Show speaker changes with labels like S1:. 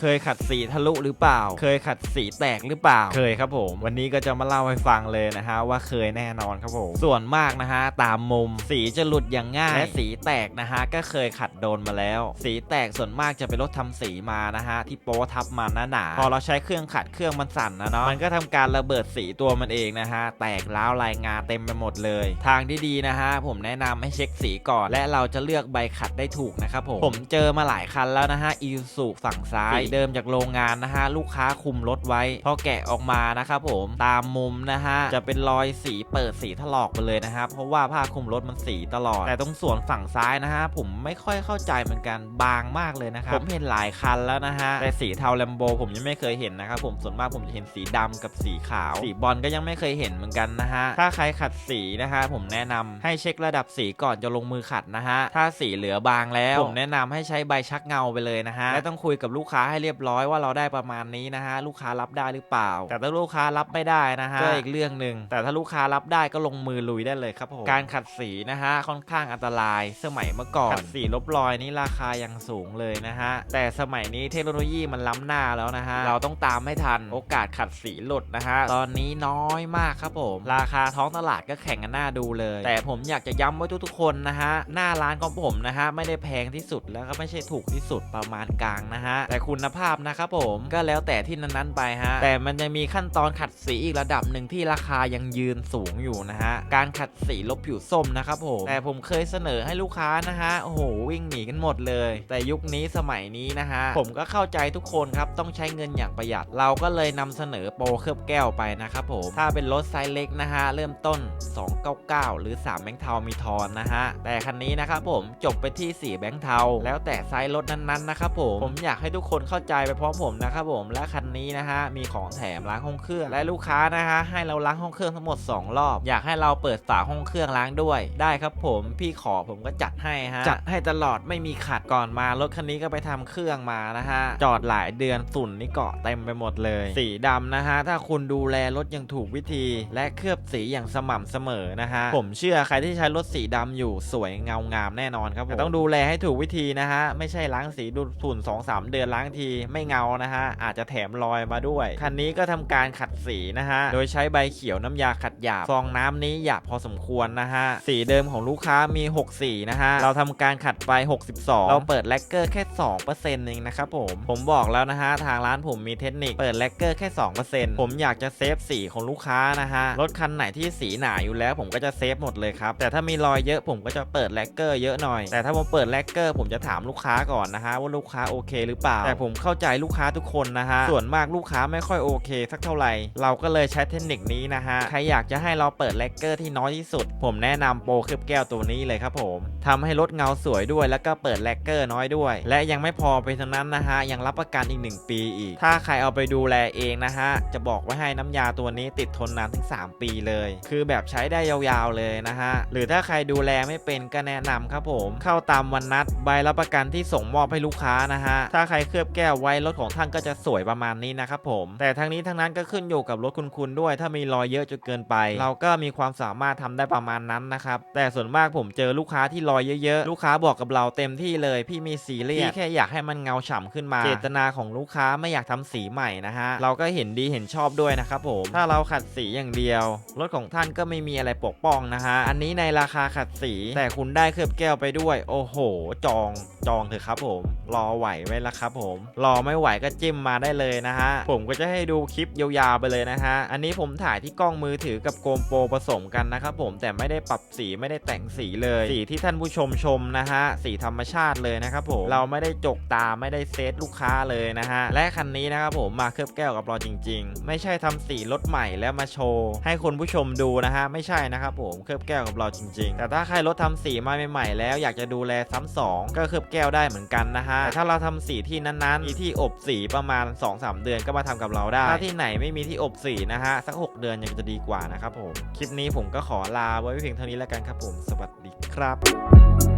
S1: เคยขัดสีทะลุหรือเปล่า เคยขัดสีแตกหรือเปล่า เคยครับผม วันนี้ก็จะมาเล่าให้ฟังเลยนะฮะว่าเคยแน่นอนครับผม ส่วนมากนะฮะตามมุมสีจะหลุดอย่างง่าย และสีแตกนะฮะก็เคยขัดโดนมาแล้ว สีแตกส่วนมากจะเป็นรถทำสีมานะฮะที่โป๊ทับมาหนาๆพอเราใช้เครื่องขัดเครื่องมันสั่นนะเนาะมันก็ทำการระเบิดสีตัวมันเองนะฮะแตกร้าวลายงาเต็มไปหมดเลย ทางที่ดีนะฮะผมแนะนำให้เช็คสีก่อน และเราจะเลือกใบขัดได้ถูกนะครับผมผมเจอมาหลายคันแล้วนะฮะอีซูฝั่งซ้ายสีเดิมจากโรงงานนะฮะลูกค้าคุมรถไว้พอแกะออกมานะครับผมตามมุมนะฮะจะเป็นรอยสีเปิดสีถลอกไปเลยนะฮะเพราะว่าผ้าคลุมรถมันสีตลอด แต่ตรงส่วนฝั่งซ้ายนะฮะผมไม่ค่อยเข้าใจเหมือนกันบางมากเลยนะครับผมเห็นหลายคันแล้วนะฮะแต่สีเทาแลมโบผมยังไม่เคยเห็นนะครับผมส่วนมากผมจะเห็นสีดำกับสีขาว สีบอลก็ยังไม่เคยเห็นเหมือนกันนะฮะถ้าใครขัดสีนะฮะผมแนะนำให้เช็คระดับสีก่อนจะลงมือขัดนะฮะถ้าสีเหลือบางแล้วผมแนะนำให้ใช้ใบชักเงาไปเลยนะฮะและต้องคุยกับลูกค้าให้เรียบร้อยว่าเราได้ประมาณนี้นะฮะลูกค้ารับได้หรือเปล่า แต่ถ้าลูกค้ารับไม่ได้นะฮะก็อีกเรื่องหนึ่งแต่ถ้าลูกค้ารับได้ก็ลงมือลุยได้เลยครับผมการขัดสีนะฮะค่อนข้างอันตราย สมัยเมื่อก่อนขัดสีลบรอยนี่ราคายังสูงเลยนะฮะแต่สมัยนี้เทคโนโลยีมันล้ำหน้าแล้วนะฮะเราต้องตามให้ทันโอกาสขัดสีหลุดนะฮะตอนนี้น้อยมากครับผม ราคาท้องตลาดก็แข่งกันหน้าดูเลย แต่ผมอยากจะย้ำไว้ทุกๆคนนะฮะหน้าร้านของผมนะฮะไม่ได้แพงที่สุดแล้วก็ไม่ใช่ถูกที่สุดประมาณกลางนะฮะแต่คุณภาพนะครับผมก็แล้วแต่ที่นั้นๆไปฮะแต่มันจะมีขั้นตอนขัดสีอีกระดับหนึ่งที่ราคายังยืนสูงอยู่นะฮะการขัดสีลบผิวส้มนะครับผมแต่ผมเคยเสนอให้ลูกค้านะฮะโอ้โหวิ่งหนีกันหมดเลย แต่ยุคนี้สมัยนี้นะฮะผมก็เข้าใจทุกคนครับต้องใช้เงินอย่างประหยัด เราก็เลยนำเสนอโปรเคลือบแก้วไปนะครับผมถ้าเป็นรถไซส์เล็กนะฮะเริ่มต้น 299 หรือ 3 แบงค์เทามีทอนนะฮะแต่คันนี้นะครับผมจบไปที่ 4 แบงค์เทาแล้วแต่ไซส์รถนั้นๆนะครับผมผมอยากให้ทุกคนเข้าข้าใจไปพร้อมผมนะครับผมและคันนี้นะฮะมีของแถมล้างห้องเครื่องและลูกค้านะฮะให้เราล้างห้องเครื่องทั้งหมด 2 รอบ อยากให้เราเปิดฝาห้องเครื่องล้างด้วย ได้ครับผมพี่ขอผมก็จัดให้ฮะจัดให้ตลอดไม่มีขัดก่อนมารถคันนี้ก็ไปทำเครื่องมานะฮะจอดหลายเดือนฝุ่นนี่เกาะเต็มไปหมดเลย สีดำนะฮะถ้าคุณดูแลรถย่างถูกวิธี และเคลือบสีอย่างสม่ำเสมอนะฮะผมเชื่อใครที่ใช้รถสีดำอยู่สวยเงางามแน่นอนครับผมต่ต้องดูแลให้ถูกวิธีนะฮะไม่ใช่ล้างสีดูดฝุ่น2-3 เดือนล้างทีไม่เงานะฮะอาจจะแถมรอยมาด้วย คันนี้ก็ทำการขัดสีนะฮะโดยใช้ใบเขียวน้ำยาขัดหยาบฟองน้ำนี้หยาบพอสมควรนะฮะสีเดิมของลูกค้ามี 6 สีนะฮะเราทำการขัดไป 62 เราเปิดแลกเกอร์แค่2%เองนะครับผมผมบอกแล้วนะฮะทางร้านผมมีเทคนิคเปิดแลกเกอร์แค่ 2%ผมอยากจะเซฟสีของลูกค้านะฮะรถคันไหนที่สีหนาอยู่แล้วผมก็จะเซฟหมดเลยครับแต่ถ้ามีรอยเยอะผมก็จะเปิดแลกเกอร์เยอะหน่อย แต่ถ้าผมเปิดแลกเกอร์ผมจะถามลูกค้าก่อนนะฮะว่าลูกค้าโอเคหรือเปล่า แต่ผมเข้าใจลูกค้าทุกคนนะฮะ ส่วนมากลูกค้าไม่ค่อยโอเค สักเท่าไหร่ เราก็เลยใช้เทคนิคนี้นะฮะ ใครอยากจะให้เราเปิดแลกเกอร์ที่น้อยที่สุด ผมแนะนำโปรเคลือบแก้วตัวนี้เลยครับผมทำให้รถเงาสวยด้วยแล้วก็เปิดแลกเกอร์น้อยด้วย และยังไม่พอไปเท่านั้นนะฮะ ยังรับประกันอีก 1 ปีอีก ถ้าใครเอาไปดูแลเองนะฮะ จะบอกไว้ให้น้ำยาตัวนี้ติดทนนานถึง 3 ปีเลย คือแบบใช้ได้ยาวๆเลยนะฮะ หรือถ้าใครดูแลไม่เป็นก็แนะนำครับผม เข้าตามวันนัดใบรับประกันที่ส่งมอบให้ลูกค้านะฮะ ถ้าใครเคลือบแก้วไว้รถของท่านก็จะสวยประมาณนี้นะครับผมแต่ทั้งนี้ทั้งนั้นก็ขึ้นอยู่กับรถคุณคุณด้วย ถ้ามีรอยเยอะจนเกินไป เราก็มีความสามารถทำได้ประมาณนั้นนะครับแต่ส่วนมากผมเจอลูกค้าที่รอยเยอะๆลูกค้าบอกกับเราเต็มที่เลย พี่มีสีเรียพี่แค่อยากให้มันเงาฉ่ำขึ้นมา เจตนาของลูกค้าไม่อยากทำสีใหม่นะฮะเราก็เห็นดีเห็นชอบด้วยนะครับผมถ้าเราขัดสีอย่างเดียว รถของท่านก็ไม่มีอะไรปกป้องนะฮะอันนี้ในราคาขัดสี แต่คุณได้เคลือบแก้วไปด้วย โอ้โห จองจองเถอะครับผม รอไหวไว้ละครับผมรอไม่ไหวก็จิ้มมาได้เลยนะฮะ ผมก็จะให้ดูคลิปยาวๆไปเลยนะฮะ อันนี้ผมถ่ายที่กล้องมือถือกับโกมโปรผสมกันนะครับผมแต่ไม่ได้ปรับสีไม่ได้แต่งสีเลย สีที่ท่านผู้ชมชมนะฮะ สีธรรมชาติเลยนะครับผมเราไม่ได้จกตาไม่ได้เซตลูกค้าเลยนะฮะ และคันนี้นะครับผมมาเคลือบแก้วกับเราจริง ๆ ไม่ใช่ทำสีรถใหม่แล้วมาโชว์ให้คุณผู้ชมดูนะฮะ ไม่ใช่นะครับผมเคลือบแก้วกับเราจริง ๆ แต่ถ้าใครรถทำสีมาใหม่ๆแล้วอยากจะดูแลซ้ำสองก็เคลือบแก้วได้เหมือนกันนะฮะแต่ถ้าเราทำสีที่นั้นๆมีที่อบสีประมาณ 2-3 เดือนก็มาทำกับเราได้ ถ้าที่ไหนไม่มีที่อบสีนะฮะ สัก 6 เดือนยังจะดีกว่านะครับผม คลิปนี้ผมก็ขอลาไว้เพียงเท่านี้แล้วกันครับผม สวัสดีครับ